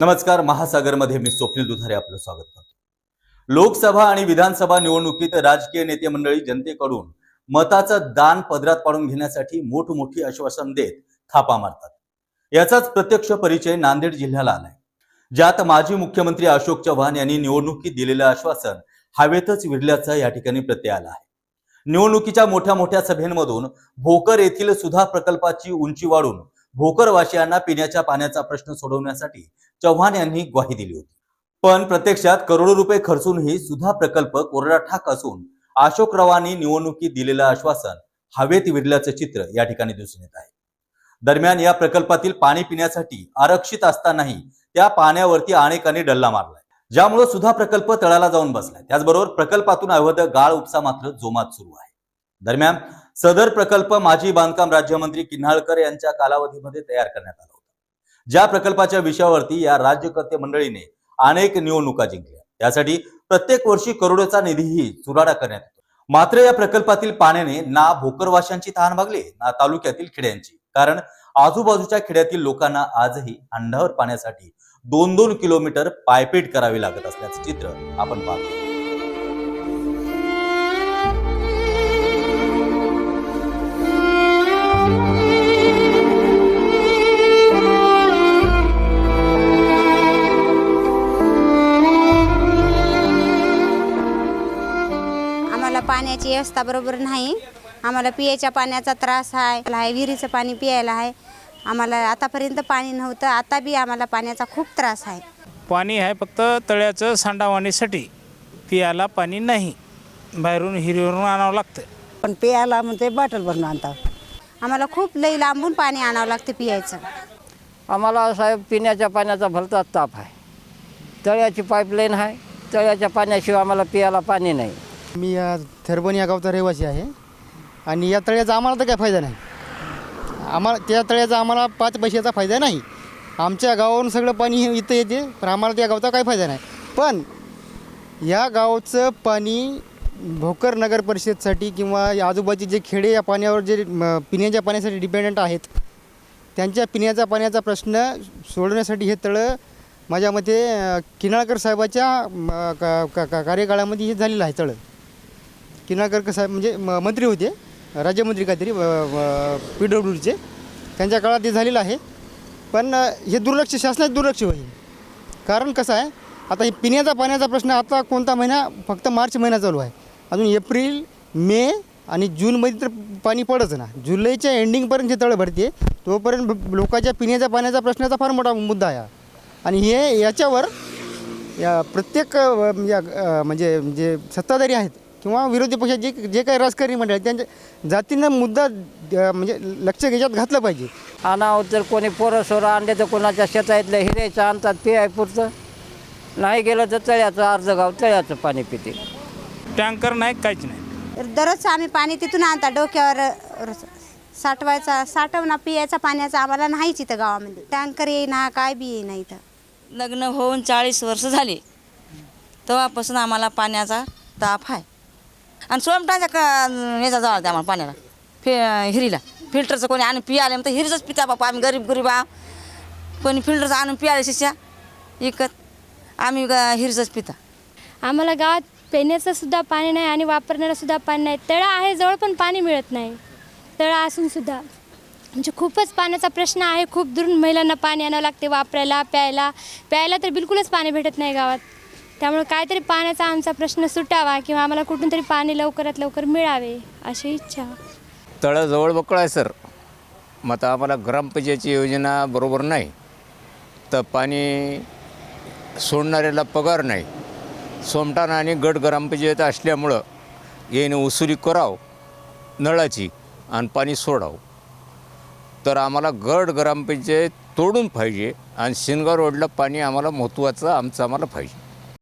नमस्कार महासागरमध्ये मी स्वप्नील दुधारे आपलं स्वागत करतो. लोकसभा आणि विधानसभा निवडणुकीत राजकीय नेते मंडळी जनतेकडून मताचं दान पदरात पाडून घेण्यासाठी मोठमोठी आश्वासन देत थापा मारतात. याचाच प्रत्यक्ष परिचय नांदेड जिल्ह्याला आलाय. ज्यात माजी मुख्यमंत्री अशोक चव्हाण यांनी निवडणुकीत दिलेलं आश्वासन हवेतच विरल्याचा या ठिकाणी प्रत्यय आला आहे. निवडणुकीच्या मोठ्या मोठ्या सभेंमधून भोकर येथील सुधा प्रकल्पाची उंची वाढून भोकरवासियांना पिण्याच्या पाण्याचा प्रश्न सोडवण्यासाठी चव्हाण यांनी ग्वाही दिली होती. पण प्रत्यक्षात करोडो रुपये खर्चूनही सुधा प्रकल्प कोरडा ठाक असून अशोकरावांनी निवडणुकीत दिलेलं आश्वासन हवेत विरल्याचं चित्र या ठिकाणी दिसून येत आहे. दरम्यान या प्रकल्पातील पाणी पिण्यासाठी आरक्षित असतानाही त्या पाण्यावरती अनेकांनी डल्ला मारलाय. ज्यामुळे सुधा प्रकल्प तळाला जाऊन बसलाय. त्याचबरोबर प्रकल्पातून अवैध गाळ उपसा मात्र जोमात सुरू आहे. दरम्यान सदर प्रकल्प माजी बांधकाम राज्यमंत्री किन्हाळकर यांच्या कालावधीमध्ये तयार करण्यात आला होता. ज्या प्रकल्पाच्या विषयावरती या राज्यकर्ते मंडळीने अनेक निवडणुका जिंकल्या. त्यासाठी प्रत्येक वर्षी करोडोचा निधीही चुराडा करण्यात येतो. मात्र या प्रकल्पातील पाण्याने ना भोकरवाशांची तहान भागली ना तालुक्यातील खेड्यांची. कारण आजूबाजूच्या खेड्यातील लोकांना आजही अंडावर पाण्यासाठी दोन दोन किलोमीटर पायपीट करावी लागत असल्याचं चित्र आपण पाहतो. पाण्याची व्यवस्था बरोबर नाही. आम्हाला पियाच्या पाण्याचा त्रास आहे विहिरीचं पाणी पियायला आहे. आम्हाला आतापर्यंत पाणी नव्हतं आता बी आम्हाला पाण्याचा खूप त्रास आहे. पाणी आहे फक्त तळ्याचं सांडावाणीसाठी. पियाला पाणी नाही. बाहेरून हिरीवरून आणावं लागतं. पण प्यायला म्हणते बॉटल भरून आणतात आम्हाला खूप लई लांबून पाणी आणावं लागतं पियायचं. आम्हाला साहेब पिण्याच्या पाण्याचा भलताच ताप आहे. तळ्याची पाईपलाईन आहे. तळ्याच्या पाण्याशिवाय आम्हाला पियाला पाणी नाही. मी या थरबन या गावचा रहिवासी आहे. आणि या तळ्याचा आम्हाला तर काय फायदा नाही. आम्हाला त्या तळ्याचा आम्हाला पाच पैशाचा फायदा नाही. आमच्या गावावरून सगळं पाणी हे इथं येते पण आम्हाला त्या गावचा काही फायदा नाही. पण या गावचं पाणी भोकर नगर परिषदसाठी किंवा या आजूबाजूचे जे खेडे या पाण्यावर जे पिण्याच्या पाण्यासाठी डिपेंडंट आहेत त्यांच्या पिण्याच्या पाण्याचा प्रश्न सोडवण्यासाठी हे तळं माझ्या मते किनाळकर साहेबाच्या का- का- का- कार्यकाळामध्ये हे झालेलं आहे तळं. किनाळकर साहेब म्हणजे म- मंत्री होते राज्यमंत्री काहीतरी पी डब्ल्यू डीचे त्यांच्या काळात ते झालेलं आहे. पण हे दुर्लक्ष शासनाचे दुर्लक्ष होईल. कारण कसं आहे आता हे पिण्याचा पाण्याचा प्रश्न आता कोणता महिना फक्त मार्च महिना चालू आहे. अजून एप्रिल मे आणि जूनमध्ये तर पाणी पडच ना. जुलैच्या एंडिंगपर्यंत हे तळं भरते तोपर्यंत लोकांच्या पिण्याच्या पाण्याचा प्रश्नाचा फार मोठा मुद्दा आहे. आणि हे याच्यावर या प्रत्येक या म्हणजे जे सत्ताधारी आहेत किंवा विरोधी पक्षात जे जे काही राजकारणी मंडळ आहेत त्यांच्या जातीनं मुद्दा म्हणजे लक्ष घेच्यात घातलं पाहिजे. आणावं तर कोणी पोरं सोरं आणले तर कोणाच्या शेतातलं हिऱ्याचं आणतात पियाय पुरतं. नाही गेलं तर तळ्याचं अर्ध गाव तळ्याचं पाणी पिते. टँकर नाही काहीच नाही. तर दररोज आम्ही पाणी तिथून आणता डोक्यावर र- साठवायचा साठवणा पियाचा पाण्याचा आम्हाला नाहीच इथं गावामध्ये. टँकर येईना काय बी येईना इथं. लग्न होऊन चाळीस वर्ष झाली. तेव्हापासून आम्हाला पाण्याचा ताप आहे. आणि सोमटाच्या का याचा जवळ आम्हाला पाण्याला. फि हिरीला. फिल्टरचं कोणी आणून पियाले तर हिरीचंच पिता बापा आम्ही गरीब गरीब आहो. कोणी फिल्टरचं आणून पियाले शिष्या. इकत. आम्ही ग- हिरीचंच पिता. आम्हाला गावात पिण्याचं सुद्धा पाणी नाही आणि वापरण्याला सुद्धा पाणी नाही. तळा आहे जवळ पण पाणी मिळत नाही. तळा असून सुद्धा. म्हणजे खूपच पाण्याचा प्रश्न आहे. खूप दुरून महिलांना पाणी आणावं लागते वापरायला प्यायला. प्यायला तर बिलकुलच पाणी भेटत नाही गावात. त्यामुळे काहीतरी पाण्याचा आमचा प्रश्न सुटावा किंवा आम्हाला कुठून तरी पाणी लवकरात लवकर मिळावे अशी इच्छा. तळं जवळ बकळ आहे सर. मग आता आम्हाला ग्रामपंचायतची योजना बरोबर नाही. तर पाणी सोडणाऱ्याला पगार नाही. सोमटाणा आणि गट ग्रामपंचायत असल्यामुळं येणं वसुली करावं नळाची आणि पाणी सोडावं. तर आम्हाला गड ग्रामपंचायत तोडून पाहिजे आणि शिनगाव रोडला पाणी आम्हाला महत्त्वाचं आमचं आम्हाला पाहिजे.